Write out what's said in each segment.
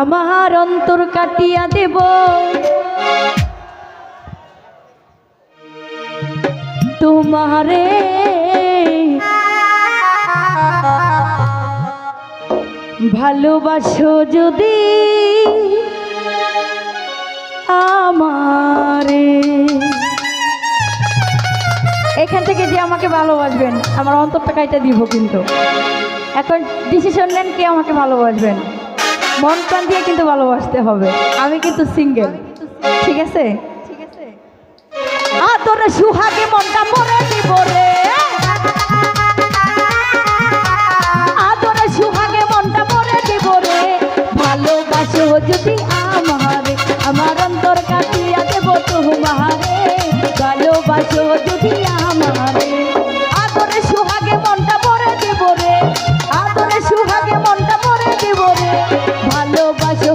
আমার অন্তর কাটিয়া দেব। তোমারে ভালোবাসো যদি আমারে। এখান থেকে যে আমাকে ভালোবাসবেন, আমার অন্তরটা কাইটা দিব কিন্তু। এখন ডিসিশন নেন কে আমাকে ভালোবাসবেন। মন প্রাণ দিয়ে কিন্তু ভালোবাসতে হবে। আমি কিন্তু সিঙ্গেল ঠিক আছে? ঠিক আছে। তোরে সুহাগে মনটা মরে দিব রে। ভালোবাসো যদি আমারে আমার অন্তর কাটিয়া দেব তোমারে। ভালোবাসো যদি আমারে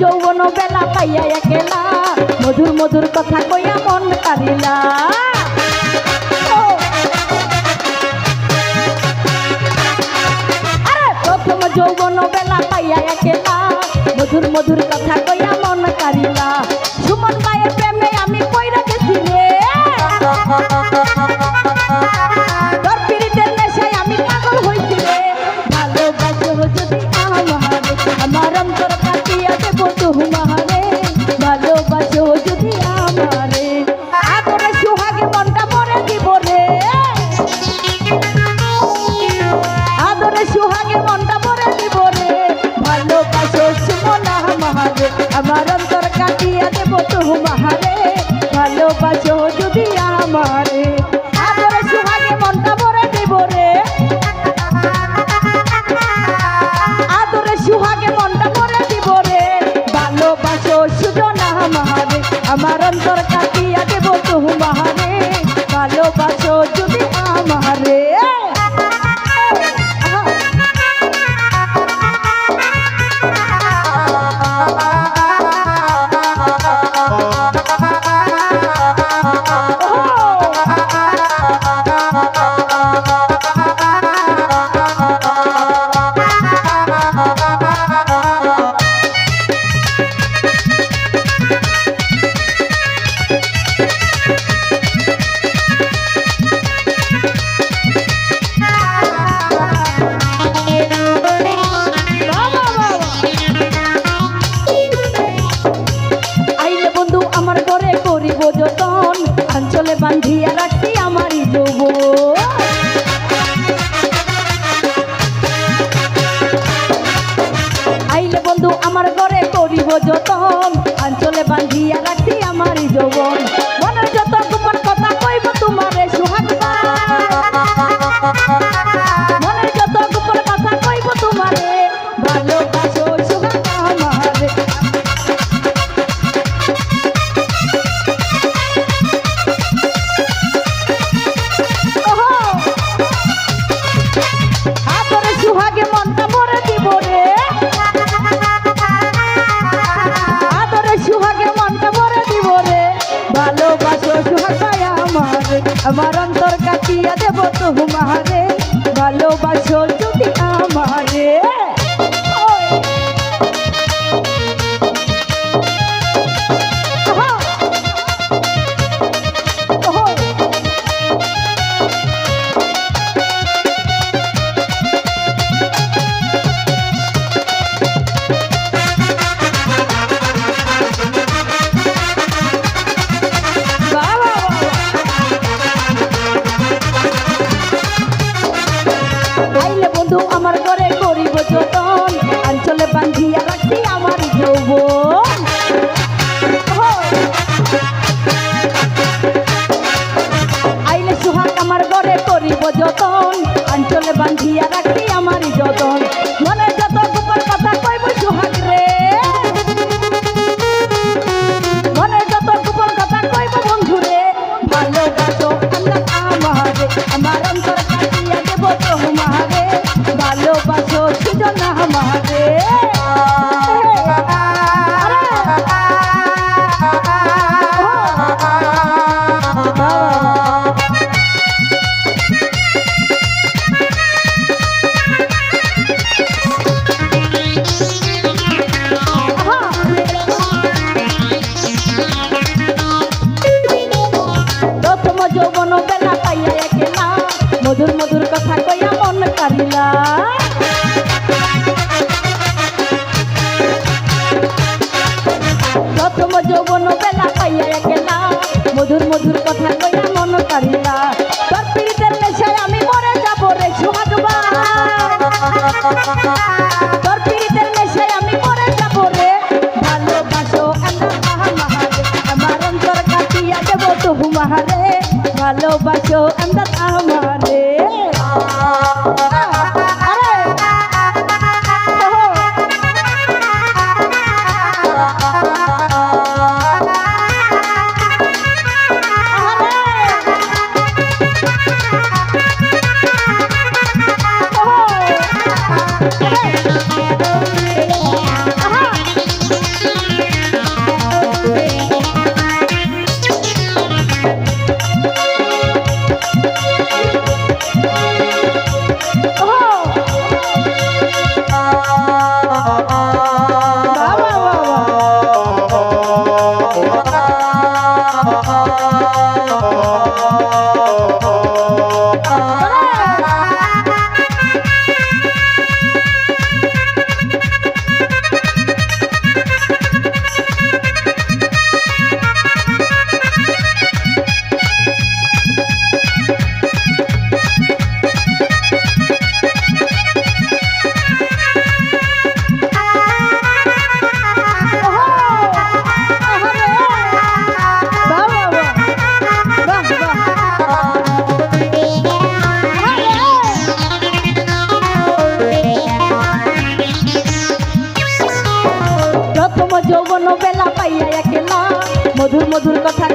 যৌবন বেলা পাইয়া একেলা। মধুর মধুর কথা কইয়া মন কারিলা যৌবন বেলা পাইয়া একেলা। মধুর মধুর কথা কইয়া মন কারিলা সুমন মায়ের আমারে। আদরে সুহাগে মনটা মরে দিব রে। আদরে সুহাগে মনটা মরে দিব রে। ভালোবাসো সুজনা আমারে, আমার অন্তর আমার ঘরে করিব যতন। আঞ্চলে বান্ধিয়া রাখি আমারই যৌবন। অন্তর কাটিয়া দেব তোমারে ভালোবাসো যদি আমারে। বেলা পাইয়া একলা মধুর মধুর কথা কইয়া মন কারিলা তোর পীড়িতের নেশায় আমি মরে যাব রে সুহাগবা তোর পীড়িতের নেশায় আমি মরে যাব রে। ভালোবাসো আমার অন্তর কাটিয়া দেব তহু মাহারে। ভালোবাসো আমরা প্রথম যৌবন বেলা পাইয়া একলা। মধুর মধুর কথা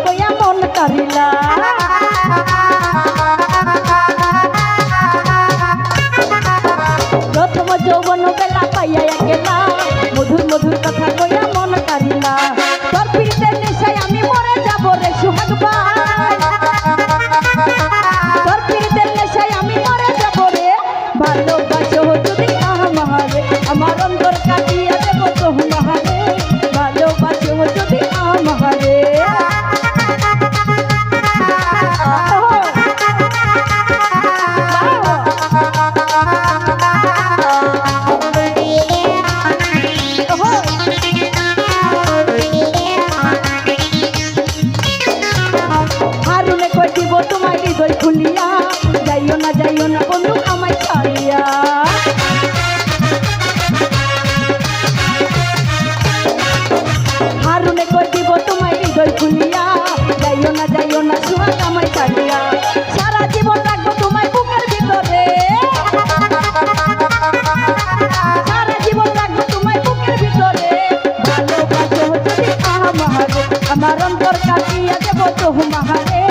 আমারে অন্তর কাটিয়া দেব তোমারে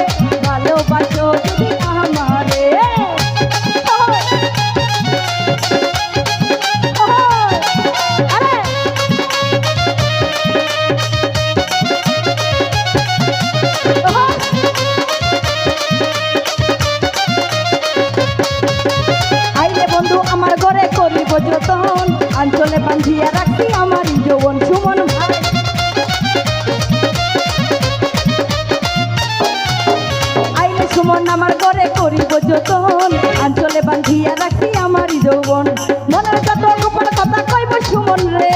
ভালোবাসো যদি আমারে! বন্ধু, আমার ঘরে করিব যতন। আঞ্চলে বান্ধিয়া রাখি আমার যৌবন সুমন ভাই সুমন আমার করে করিব যতন। আঞ্চলে বান্ধিয়া রাখি আমারই যৌবন। মনের যত গোপন কথা কইব সুমন রে।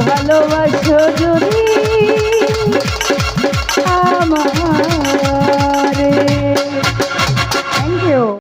ভালোবাসো যদি